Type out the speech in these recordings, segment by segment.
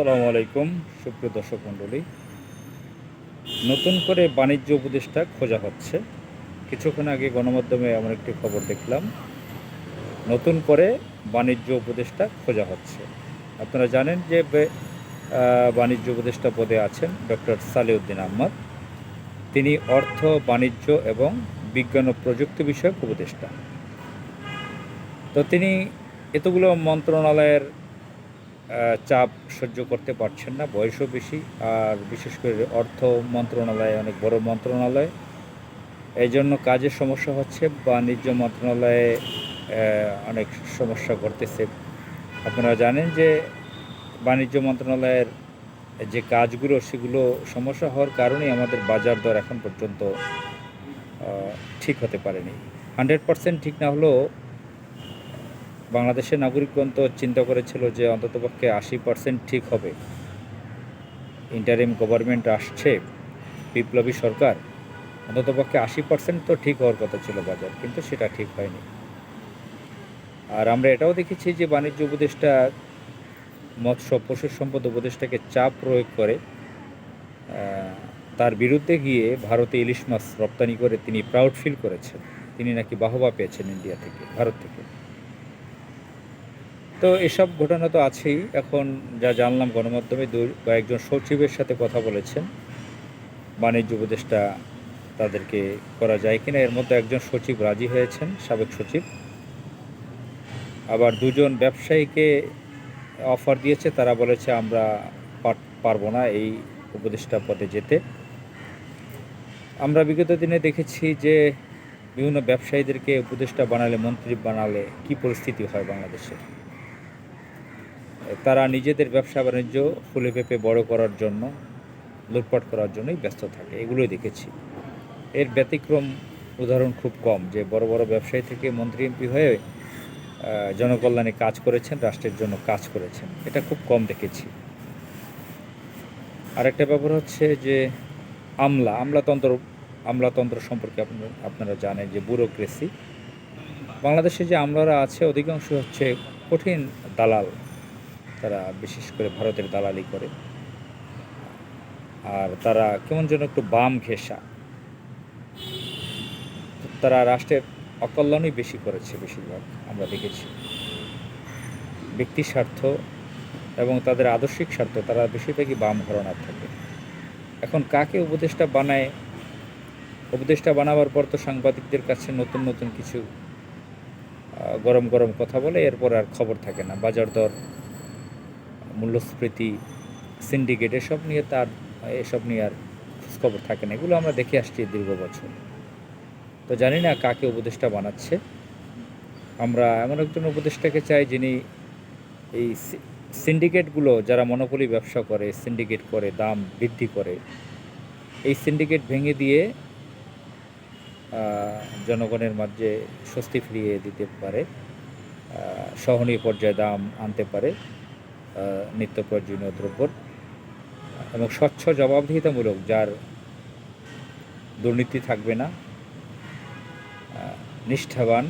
আসসালামু আলাইকুম, সুপ্রিয় দর্শক মণ্ডলী। নতুন করে বাণিজ্য উপদেষ্টা খোঁজা হচ্ছে। কিছুক্ষণ আগে গণমাধ্যমে এমন একটি খবর দেখলাম। নতুন করে বাণিজ্য উপদেষ্টা খোঁজা হচ্ছে। আপনারা জানেন যে বাণিজ্য উপদেষ্টা পদে আছেন ডক্টর সালেউদ্দিন আহমদ। তিনি অর্থ, বাণিজ্য এবং বিজ্ঞান ও প্রযুক্তি বিষয়ক উপদেষ্টা। তো তিনি এতগুলো মন্ত্রণালয়ের চাপ সহ্য করতে পারছেন না, বয়সও বেশি, আর বিশেষ করে অর্থ মন্ত্রণালয়, অনেক বড় মন্ত্রণালয়। এই জন্য কাজের সমস্যা হচ্ছে, বাণিজ্য মন্ত্রণালয়ে অনেক সমস্যা ঘটতেছে। আপনারা জানেন যে বাণিজ্য মন্ত্রণালয়ের যে কাজগুলো, সেগুলো সমস্যা হওয়ার কারণেই আমাদের বাজার দর এখন পর্যন্ত ঠিক হতে পারেনি। হান্ড্রেড পার্সেন্ট ঠিক না হলেও বাংলাদেশের নাগরিকগণ তো চিন্তা করেছিল যে অন্ততপক্ষে আশি পার্সেন্ট ঠিক হবে। ইন্টারিম গভর্নমেন্ট আসছে, বিপ্লবী সরকার, অন্ততপক্ষে আশি পার্সেন্ট তো ঠিক হওয়ার কথা ছিল বাজার, কিন্তু সেটা ঠিক হয়নি। আর আমরা এটাও দেখেছি যে বাণিজ্য উপদেষ্টা, মৎস্য পশু সম্পদ উপদেষ্টাকে চাপ প্রয়োগ করে তার বিরুদ্ধে গিয়ে ভারতে ইলিশ মাছ রপ্তানি করে তিনি প্রাউড ফিল করেছেন। তিনি নাকি বাহবা পেয়েছেন ইন্ডিয়া থেকে, ভারত থেকে। তো এসব ঘটনা তো আছেই। এখন যা জানলাম, গণমাধ্যমে দু, কয়েকজন সচিবের সাথে কথা বলেছেন। বাণিজ্য উপদেষ্টা তাদেরকে করা যায় কিনা, এর মধ্যে একজন সচিব রাজি হয়েছেন, সাবেক সচিব। আবার দুজন ব্যবসায়ীকে অফার দিয়েছে, তারা বলেছে আমরা পারব না এই উপদেষ্টা পদে যেতে। আমরা বিগত দিনে দেখেছি যে বিভিন্ন ব্যবসায়ীদেরকে উপদেষ্টা বানালে, মন্ত্রী বানালে কি পরিস্থিতি হয় বাংলাদেশে? তারা নিজেদের ব্যবসা বাণিজ্য ফুলে পেঁপে বড় করার জন্য, লুটপাট করার জন্যই ব্যস্ত থাকে, এগুলোই দেখেছি। এর ব্যতিক্রম উদাহরণ খুব কম, যে বড় বড় ব্যবসায়ী থেকে মন্ত্রী এমপি হয়ে জনকল্যাণে কাজ করেছেন, রাষ্ট্রের জন্য কাজ করেছেন, এটা খুব কম দেখেছি। আরেকটা ব্যাপার হচ্ছে যে আমলা, আমলাতন্ত্র আমলাতন্ত্র সম্পর্কে আপনারা আপনারা জানেন যে ব্যুরোক্রেসি। বাংলাদেশে যে আমলারা আছে অধিকাংশ হচ্ছে কঠিন দালাল। তারা বিশেষ করে ভারতের দালালি করে। আর তারা কেমন যেন একটু বাম ঘেঁষা। তারা রাষ্ট্রের অকল্যাণই বেশি করেছে বেশিরভাগ, আমরা দেখেছি। ব্যক্তি স্বার্থ এবং তাদের আদর্শিক স্বার্থ, তারা বেশিরভাগই বাম ঘরনার থাকে। এখন কাকে উপদেষ্টা বানায়? উপদেষ্টা বানাবার পর তো সাংবাদিকদের কাছে নতুন নতুন কিছু গরম গরম কথা বলে, এরপর আর খবর থাকে না। বাজার দর মূল্যস্ফীতি সিন্ডিকেট এসব নিয়ে তার, এসব নিয়ে আর খোঁজখবর থাকে না। এগুলো আমরা দেখে আসছি দীর্ঘ বছর। তো জানি না কাকে উপদেষ্টা বানাচ্ছে। আমরা এমন একজন উপদেষ্টাকে চাই যিনি এই সিন্ডিকেটগুলো যারা মনোপলি ব্যবসা করে সিন্ডিকেট করে, দাম বৃদ্ধি করে, এই সিন্ডিকেট ভেঙে দিয়ে জনগণের মাঝে স্বস্তি ফিরিয়ে দিতে পারে সহনীয় পর্যায়ে দাম আনতে পারে। নিত্য প্রয়োজনীয় দ্রব্যর এবং স্বচ্ছ জবাবদিহিতামূলক, যার দুর্নীতি থাকবে না নিষ্ঠাবান,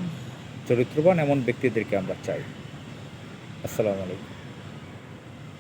চরিত্রবান এমন ব্যক্তিদেরকে আমরা চাই। আসসালামু আলাইকুম।